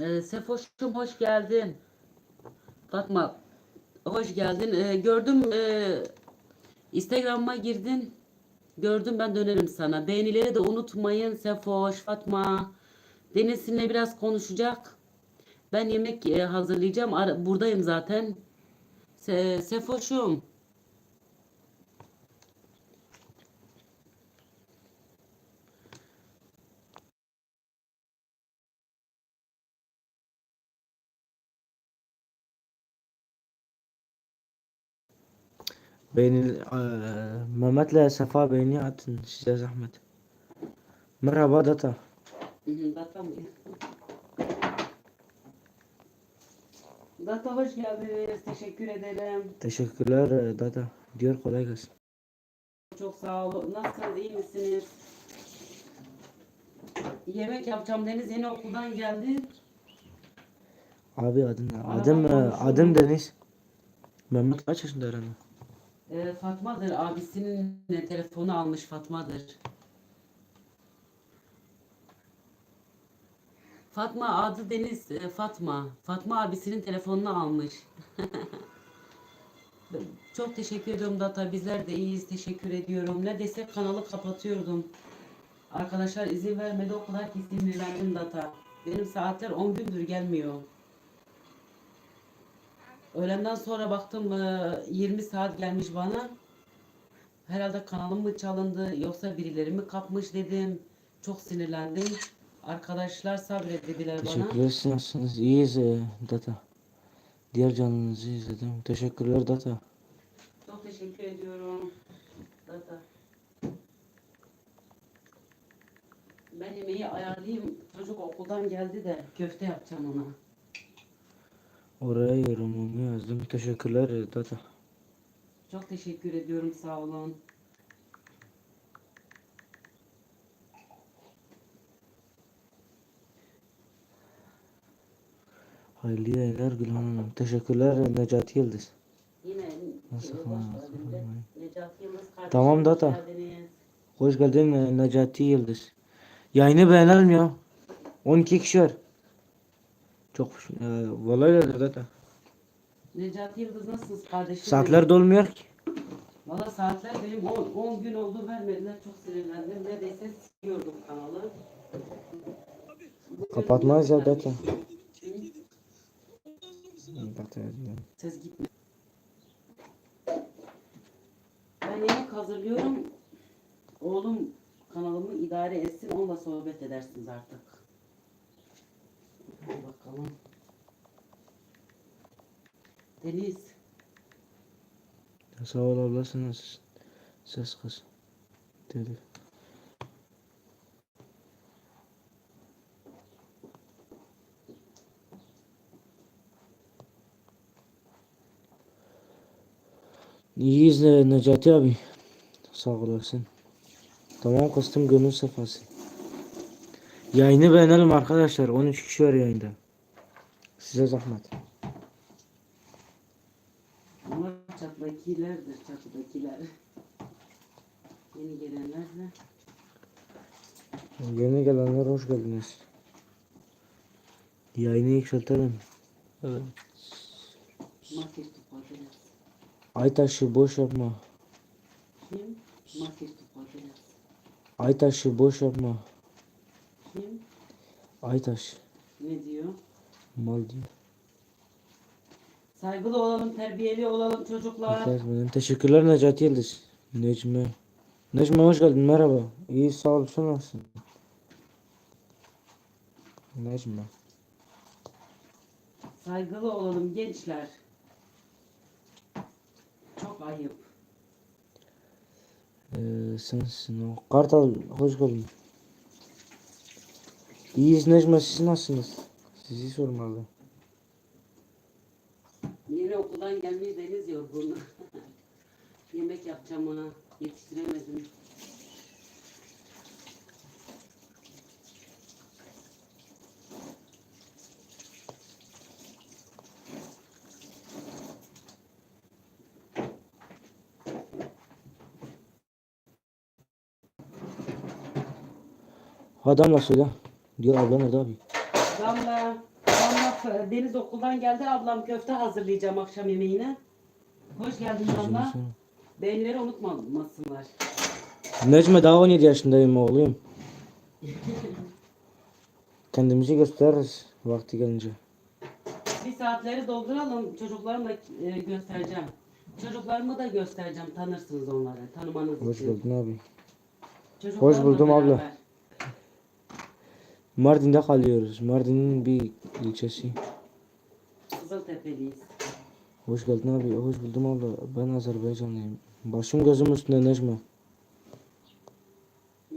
Ee, Sefoş'um hoş geldin. Fatma hoş geldin. Ee, gördüm e, Instagram'a girdin. Gördüm ben dönerim sana. Beğenileri de unutmayın Sefoş, Fatma. Deniz sizinle biraz konuşacak. Ben yemek e, hazırlayacağım. Buradayım zaten. Se Sefoş'um. Beğeni, eee, Mehmet'le Sefa beğeni atın size zahmet. Merhaba data. Data mı? Data hoş geldiniz. Teşekkür ederim. Teşekkürler eee, data. Diyor kolay gelsin. Çok sağ olun. Nasılsınız? iyi misiniz? Yemek yapacağım. Deniz yeni okuldan geldi. Abi adın ne? Adım adım Deniz. Mehmet kaç yaşında herhalde? Ee, Fatma'dır. Abisinin e, telefonu almış Fatma'dır. Fatma adı Deniz e, Fatma. Fatma abisinin telefonunu almış. Çok teşekkür ediyorum Data. Bizler de iyiyiz. Teşekkür ediyorum. Neredeyse kanalı kapatıyordum. Arkadaşlar izin vermedi o kadar ki sinirlendim Data. Benim saatler 10 gündür gelmiyor. Öğlenden sonra baktım e, 20 saat gelmiş bana. Herhalde kanalım mı çalındı yoksa birileri mi kapmış dedim. Çok sinirlendim. Arkadaşlar sabret dediler bana. Teşekkürler siz nasılsınız? İyiyiz eee, data. Diğer canınızı izledim. Teşekkürler data. Çok teşekkür ediyorum. Data. Ben yemeği ayarlayayım. Çocuk okuldan geldi de köfte yapacağım ona. Oraya yorumumu yazdım. Teşekkürler data. Çok teşekkür ediyorum. Sağ olun. Hayırlı yayınlar Gülhan Hanım. Teşekkürler Necati Yıldız. Yine Nasıl verdiğimde falan. Necati Yıldız kardeşim Tamam, hoş Data. geldiniz. Hoş geldin Necati Yıldız. Yayını beğenelim ya. 12 kişi var. Çok eee vallahi öyle data. Necati Yıldız nasılsınız kardeşim? Saatler dolmuyor ki. Valla saatler benim 10, 10 gün oldu vermediler. Çok sinirlendim. Neredeyse siliyordum kanalı. Kapatmaz ya vermiş. data. Hı? Data yazıyorum. Ses gitme. Ben yemek hazırlıyorum. Oğlum kanalımı idare etsin. Onunla sohbet edersiniz artık. Hadi bakalım. Deniz. Nasılsın? Ses kız. Dedi. İyiyiz Ne- Necati abi. Sağ olasın. Tamam kıstım gönül sefası. Yayını beğenelim arkadaşlar. 13 kişi var yayında. Size zahmet. Bunlar çatlakilerdir çatlakiler. Yeni gelenler de. Yeni gelenler hoş geldiniz. Yayını yükseltelim. Evet. Market topladınız. Aytaş'ı boş yapma. Kim? Market topladınız. Aytaş'ı boş yapma. Kim? Aytaş. Ne diyor? Mal diyor. Saygılı olalım, terbiyeli olalım çocuklar. Benim. Teşekkürler Necati Yıldız. Necmi. Necmi hoş geldin. Merhaba. İyi sağ ol. Sen nasılsın? Necmi. Saygılı olalım gençler. Çok ayıp. Ee, sensin o. Kartal hoş geldin. İyiyiz Necmi. Siz nasılsınız? Sizi sormalı. Yeni okuldan gelmiş deniz yorgun. Yemek yapacağım ona. Yetiştiremedim. Adamla söyle. Diyor abla nerede abi? Damla. Deniz okuldan geldi. Ablam köfte hazırlayacağım akşam yemeğine. Hoş geldin abla. Beğenileri unutmasınlar. Necme daha 17 yaşındayım oğlum. Kendimizi gösteririz vakti gelince. Bir saatleri dolduralım. Çocuklarımla e, göstereceğim. Çocuklarımı da göstereceğim. Tanırsınız onları. Tanımanız Hoş için. geldin abi. Hoş buldum abla. Mardin'de kalıyoruz. Mardin'in bir ilçesi. Kızıltepeliyiz. Hoş geldin abi. Hoş buldum abla. Ben Azerbaycanlıyım. Başım gözüm üstünde Necme. Hı?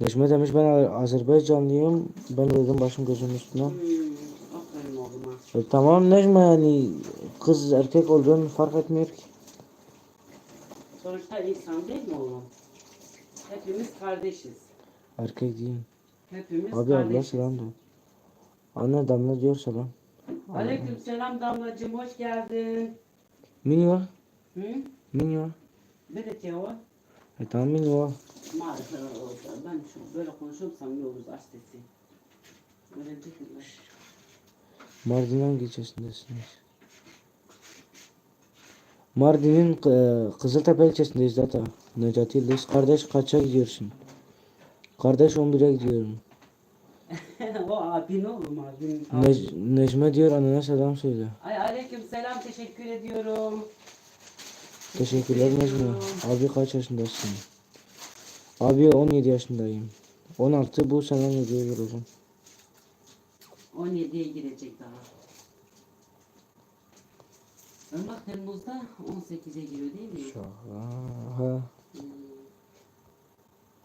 Necme demiş ben Azerbaycanlıyım. Ben de dedim başım gözüm üstüne. Oğluma. E, tamam Necme yani kız erkek olduğunu fark etmiyor ki. Sonuçta insan değil mi oğlum? Hepimiz kardeşiz. Erkek değil. Hepimiz Abi abla kardeşiz. selam de. Anne damla diyor selam. Aleyküm selam damlacığım hoş geldin. Mini var. Hı? Mini var. Nerede o? E tamam mini var. Maalesef. Ben şu böyle konuşursam iyi olur aç sesi. Öyle değil mi? Mardin hangi ilçesindesiniz? Mardin'in e, Kızıltepe ilçesindeyiz zaten. Necati Yıldız. Kardeş kaça gidiyorsun? Kardeş 11'e gidiyorum. o abin oğlum abin. Ne- Necme diyor annene selam söyle. Ay aleyküm selam teşekkür ediyorum. Teşekkürler ediyorum. Abi kaç yaşındasın? Abi 17 yaşındayım. 16 bu sene 17'ye gireceğim. 17'ye girecek daha. Irmak Temmuz'da 18'e giriyor değil mi? Şaka. Ha. Hmm.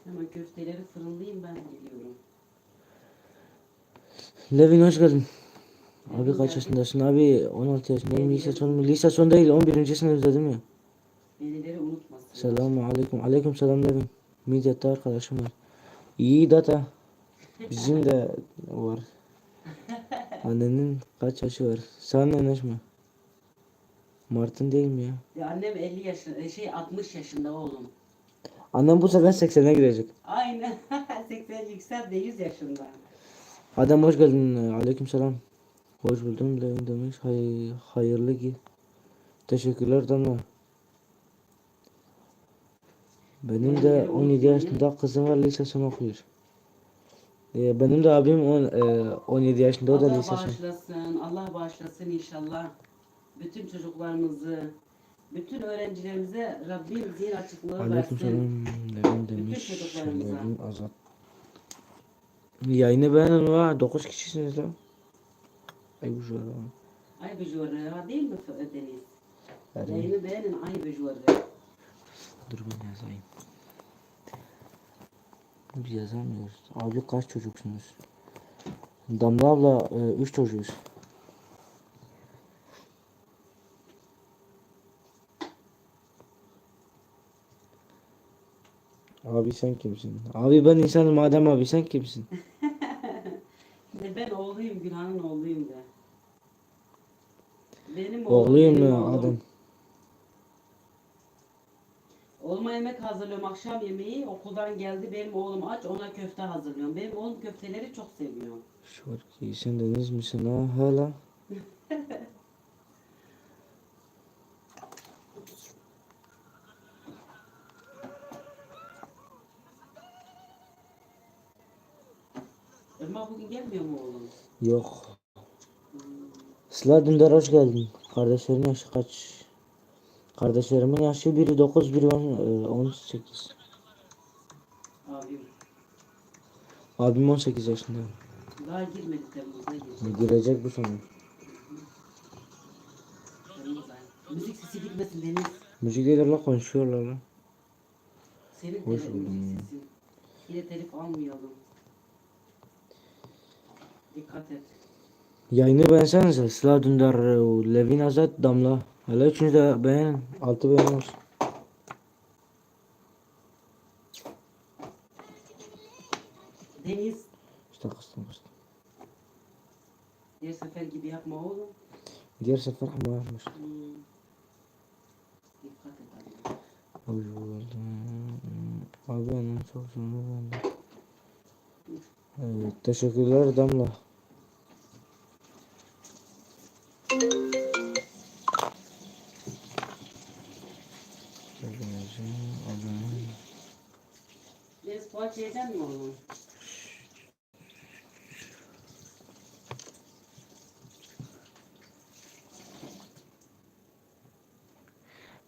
Hemen köfteleri fırınlayayım ben geliyorum. Levin hoş geldin. Abi kaç yaşındasın? Abi 16 yaşındayım. Lise son, lise son değil 11. sınıfta değil mi? Benileri unutmasın. Selamun aleyküm. Aleyküm selam Levin. Midyat'ta arkadaşım var. İyi data. Bizim de var. Annenin kaç yaşı var? Sen ne Necmi? Martın değil mi ya? Ya annem 50 yaşında, şey 60 yaşında oğlum. Annem bu sefer 80'e girecek. Aynen. 80 yüksel de 100 yaşında. Adam hoş geldin. Aleyküm selam. Hoş buldum Levin demiş. Hay, hayırlı ki. Teşekkürler Damla. Benim de 17 yaşında kızım var lise son okuyor. Ee, benim de abim on, e, 17 yaşında o da Allah lise son. bağışlasın, Allah bağışlasın inşallah. Bütün çocuklarımızı, bütün öğrencilerimize Rabbim zihin açıklığı Aleyküm versin. selam Levin demiş. Levin Azat. Yayını beğenin var. 9 kişisiniz lan. Ay bu şu ara. Ay bujuru ha değil mi Deniz? Yani, Yayını beğenin ay bujuru. dur ben yazayım. Biz yazamıyoruz. Abi kaç çocuksunuz? Damla abla 3 çocuğuz. Abi sen kimsin? Abi ben insanım Adem abi sen kimsin? De ben oğluyum, Günhan'ın oğluyum de. Benim oğlum, Oğluyum benim ya oğlum. Adem. Oğluma yemek hazırlıyorum, akşam yemeği. Okuldan geldi, benim oğlum aç, ona köfte hazırlıyorum. Benim oğlum köfteleri çok seviyor. Şarkıyı sen deniz misin ha hala? Gelmiyor mu oğlum? Yok. Sıla Dündar hoş geldin. Kardeşlerin yaşı kaç? Kardeşlerimin yaşı biri 9, biri 10, e, 18. Abim. Abim 18 yaşında. Daha girmedi Temmuz'da girecek. Girecek bu sene. Müzik sesi gitmesin Deniz. Müzik ederler konuşuyorlar lan. Senin Hoş buldum. Yine telif almayalım. Dikkat et. Yayını beğensenize. Sıla Dündar, e, Levin Azat, Damla. Hele üçünüz de beğenin. Altı beğen olsun. Deniz. İşte kıstım kıstım. Diğer sefer gibi yapma oğlum. Diğer sefer ama yapmış. Hmm. Dikkat et abi. Oy. Abi annem çok sonra bende. Evet, teşekkürler Damla. Biz poğaçaydan mi olur?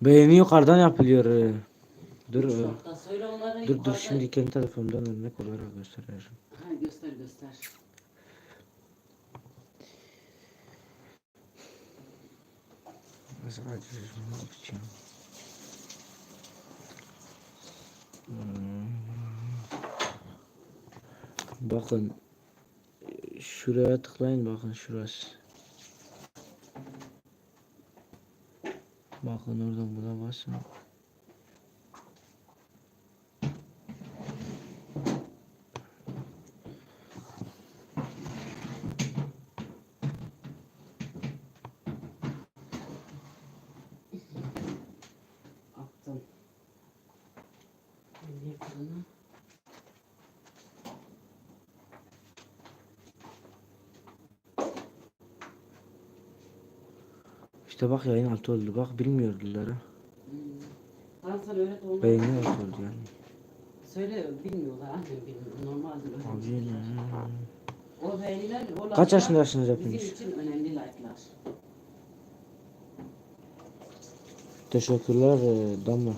Beğeni yukarıdan yapılıyor. Dur. E, dur dur şimdi kendi tarafımdan örnek olarak göstereceğim. Ha göster göster. Açacağız bunu yapacağım. Hmm. Bakın şuraya tıklayın bakın şurası. Bakın oradan buna basın. Attım. Şimdi fırına. İşte bak yayın altı oldu. Bak bilmiyordular ha. Lan sen öğret altı oldu yani. Söyle bilmiyorlar annem bilmiyor. Normaldir Abi öyle. ya. O beğeniler, o Kaç yaşındasınız Bizim hepiniz? için önemli like'lar. Teşekkürler e, Damla.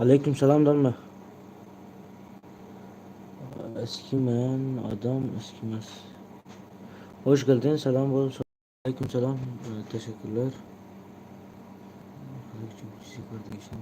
Aleyküm selam Damla. Eskimeyen adam eskimez. Hoş geldin. Selam bol. Aleyküm selam. Ee, teşekkürler. Aleyküm kardeşim.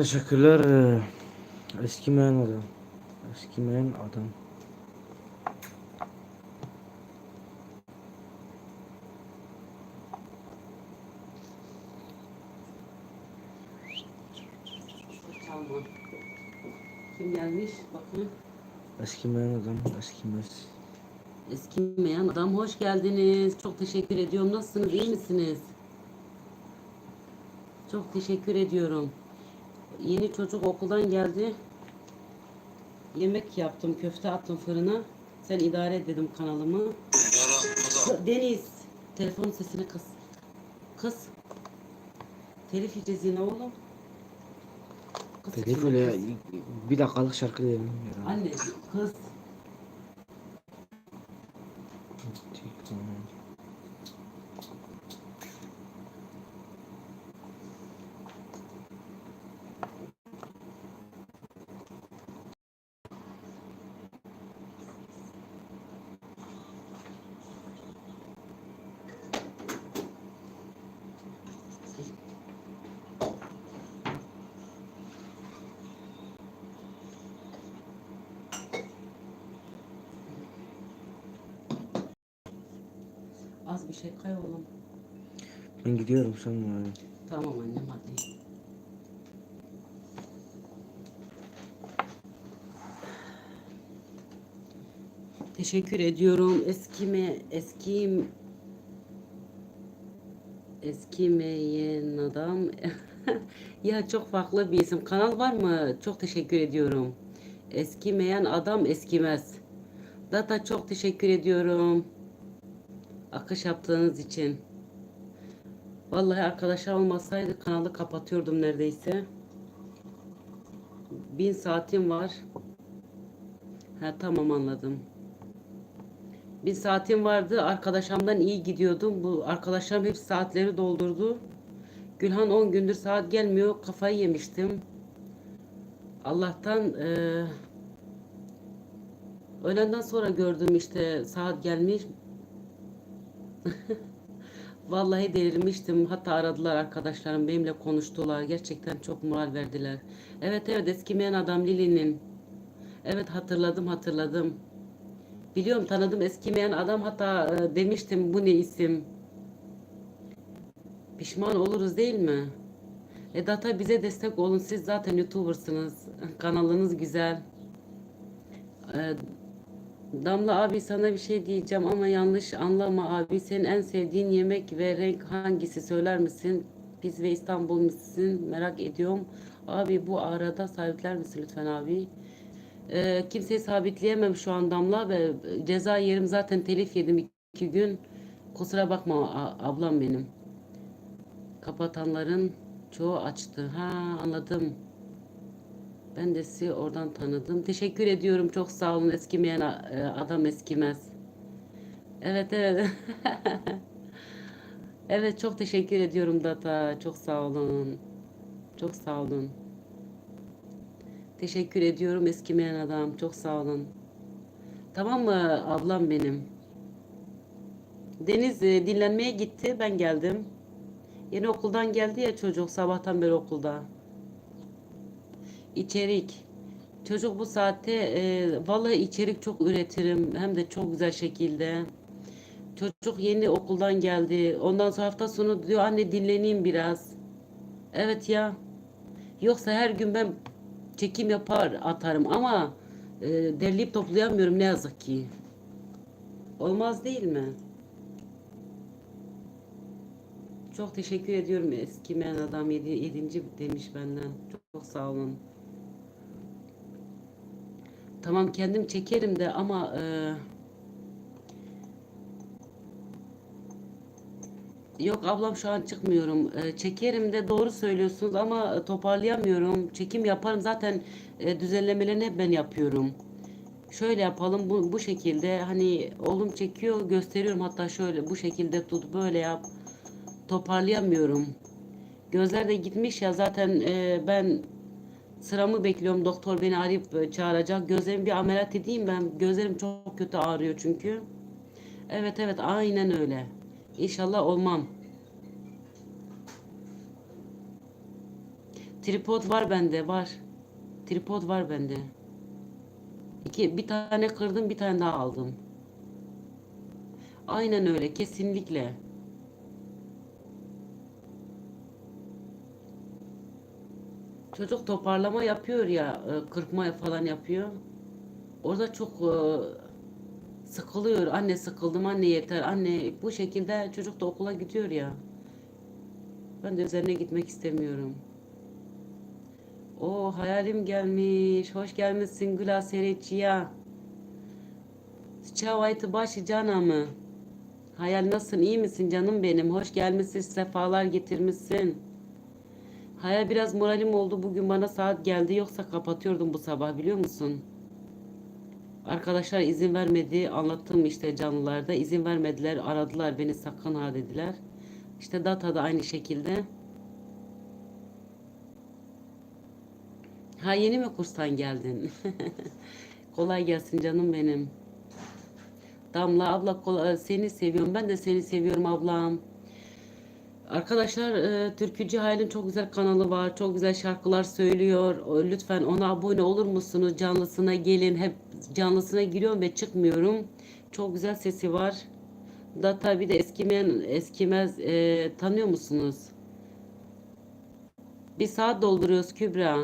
Teşekkürler. ee, Eskimeyen adam. Eskimeyen adam. Kim gelmiş? Bakın. Eskimeyen adam eskimez. Eskimeyen adam hoş geldiniz. Çok teşekkür ediyorum. Nasılsınız? İyi misiniz? Çok teşekkür ediyorum. Yeni çocuk okuldan geldi. Yemek yaptım, köfte attım fırına. Sen idare et dedim kanalımı. Deniz, telefon sesini kıs. Kıs. Telif yiyeceğiz yine oğlum. Kıs Telif öyle bir dakikalık şarkı diyelim. Anne, kız. Az bir şey kay oğlum. Ben gidiyorum sen bari. Tamam annem hadi. Teşekkür ediyorum. Eskime eskim eskimeyen adam. ya çok farklı bir isim. Kanal var mı? Çok teşekkür ediyorum. Eskimeyen adam eskimez. Data çok teşekkür ediyorum. Akış yaptığınız için. Vallahi arkadaşlar olmasaydı kanalı kapatıyordum neredeyse. Bin saatim var. Ha tamam anladım. Bir saatim vardı. Arkadaşımdan iyi gidiyordum. Bu arkadaşlarım hep saatleri doldurdu. Gülhan 10 gündür saat gelmiyor. Kafayı yemiştim. Allah'tan eee öğlenden sonra gördüm işte saat gelmiş. Vallahi delirmiştim. Hatta aradılar arkadaşlarım benimle konuştular. Gerçekten çok moral verdiler. Evet evet eskimeyen adam Lili'nin. Evet hatırladım hatırladım. Biliyorum tanıdım eskimeyen adam hatta e, demiştim bu ne isim. Pişman oluruz değil mi? E data bize destek olun. Siz zaten YouTuber'sınız. Kanalınız güzel. E, Damla abi sana bir şey diyeceğim ama yanlış anlama abi. Senin en sevdiğin yemek ve renk hangisi söyler misin? Biz ve İstanbul misin? Merak ediyorum. Abi bu arada sabitler misin lütfen abi? Ee, kimseyi sabitleyemem şu an Damla ve ceza yerim zaten telif yedim iki gün. Kusura bakma ablam benim. Kapatanların çoğu açtı. Ha anladım. Ben de sizi oradan tanıdım. Teşekkür ediyorum. Çok sağ olun. Eskimeyen e, adam eskimez. Evet evet. evet çok teşekkür ediyorum Data. Çok sağ olun. Çok sağ olun. Teşekkür ediyorum eskimeyen adam. Çok sağ olun. Tamam mı ablam benim? Deniz e, dinlenmeye gitti. Ben geldim. Yeni okuldan geldi ya çocuk sabahtan beri okulda. İçerik. Çocuk bu saatte e, vallahi içerik çok üretirim hem de çok güzel şekilde. Çocuk yeni okuldan geldi. Ondan sonra hafta sonu diyor anne dinleneyim biraz. Evet ya. Yoksa her gün ben çekim yapar atarım ama e, derleyip toplayamıyorum ne yazık ki. Olmaz değil mi? Çok teşekkür ediyorum eskimeyen adam yedi, yedinci demiş benden. Çok, çok sağ olun. Tamam kendim çekerim de ama e, yok ablam şu an çıkmıyorum. E, çekerim de doğru söylüyorsunuz ama toparlayamıyorum. Çekim yaparım zaten e, düzenlemelerini hep ben yapıyorum. Şöyle yapalım bu, bu şekilde hani oğlum çekiyor gösteriyorum hatta şöyle bu şekilde tut böyle yap. Toparlayamıyorum. Gözler de gitmiş ya zaten e, ben Sıramı bekliyorum. Doktor beni arayıp e, çağıracak. Gözlerimi bir ameliyat edeyim ben. Gözlerim çok kötü ağrıyor çünkü. Evet evet aynen öyle. İnşallah olmam. Tripod var bende var. Tripod var bende. İki, bir tane kırdım bir tane daha aldım. Aynen öyle kesinlikle. Çocuk toparlama yapıyor ya, e, kırpma falan yapıyor. Orada çok e, sıkılıyor. Anne sıkıldım, anne yeter, anne bu şekilde çocuk da okula gidiyor ya. Ben de üzerine gitmek istemiyorum. O hayalim gelmiş. Hoş gelmişsin Gula Sereçiya. Çavaytı başı canamı. Hayal nasılsın? iyi misin canım benim? Hoş gelmişsin, sefalar getirmişsin. Hayal biraz moralim oldu. Bugün bana saat geldi. Yoksa kapatıyordum bu sabah biliyor musun? Arkadaşlar izin vermedi. Anlattım işte canlılarda. izin vermediler. Aradılar beni sakın ha dediler. İşte data da aynı şekilde. Ha yeni mi kurstan geldin? Kolay gelsin canım benim. Damla abla kolay, seni seviyorum. Ben de seni seviyorum ablam. Arkadaşlar e, Türkücü Hayal'in çok güzel kanalı var. Çok güzel şarkılar söylüyor. Lütfen ona abone olur musunuz? Canlısına gelin. Hep canlısına giriyorum ve çıkmıyorum. Çok güzel sesi var. da tabii de eskimeyen eskimez e, tanıyor musunuz? Bir saat dolduruyoruz Kübra.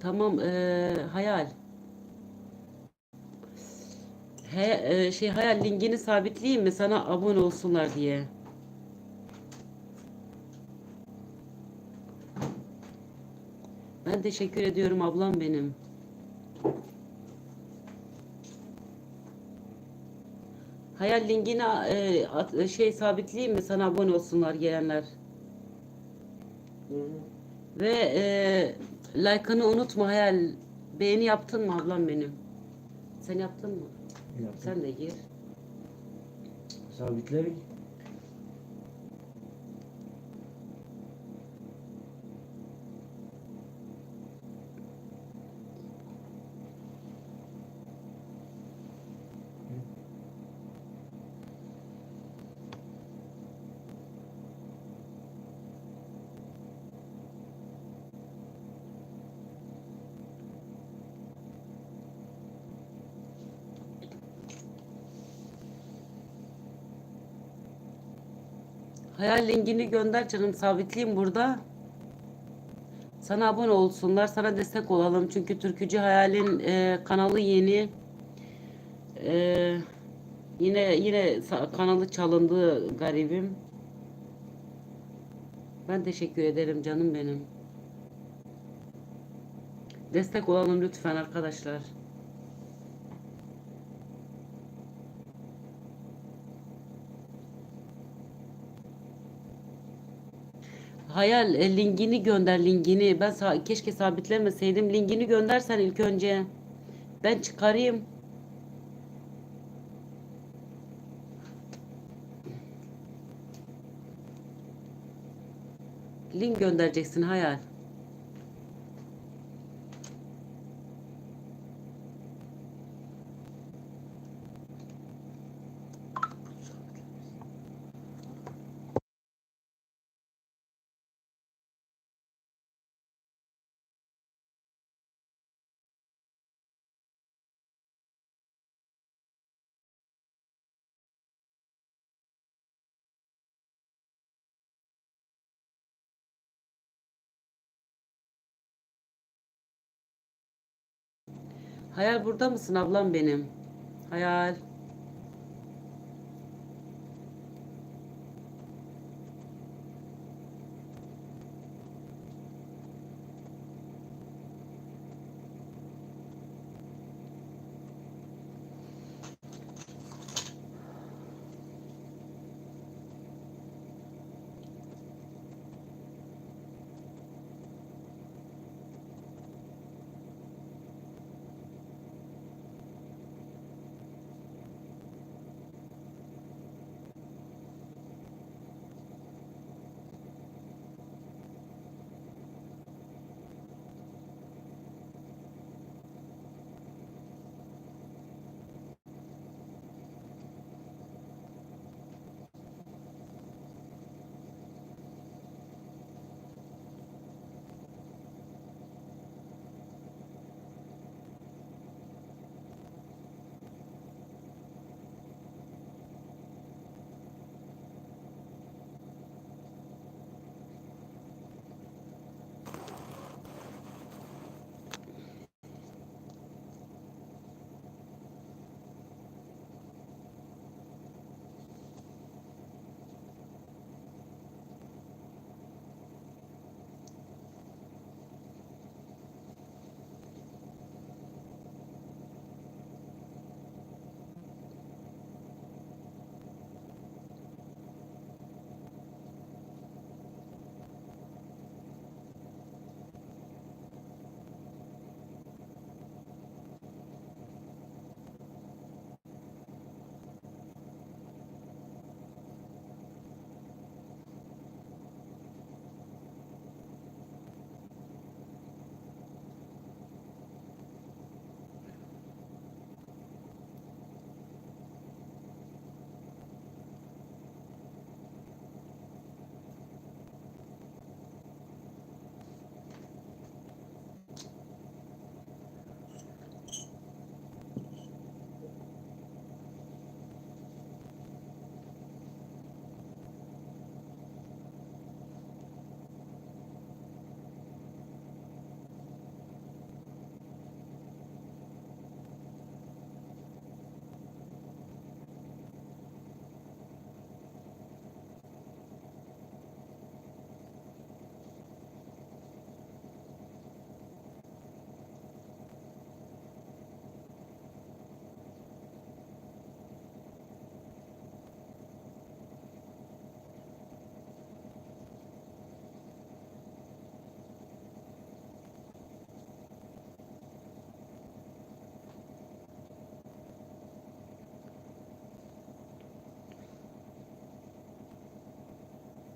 Tamam e, hayal. He, e, şey hayal linkini sabitleyeyim mi sana abone olsunlar diye. Ben teşekkür ediyorum ablam benim. Hayal linkini e, at- e, şey sabitleyeyim mi sana abone olsunlar gelenler. Ve e, like'ını unutma hayal. Beğeni yaptın mı ablam benim? Sen yaptın mı? Sen de gir. Sabitleri. Linkini gönder canım sabitleyeyim burada. Sana abone olsunlar, sana destek olalım. Çünkü Türkücü Hayal'in e, kanalı yeni. E, yine yine kanalı çalındı garibim. Ben teşekkür ederim canım benim. Destek olalım lütfen arkadaşlar. Hayal e, linkini gönder linkini. Ben sa- keşke sabitlemeseydim. Linkini göndersen ilk önce. Ben çıkarayım. Link göndereceksin Hayal. Hayal burada mısın ablam benim? Hayal.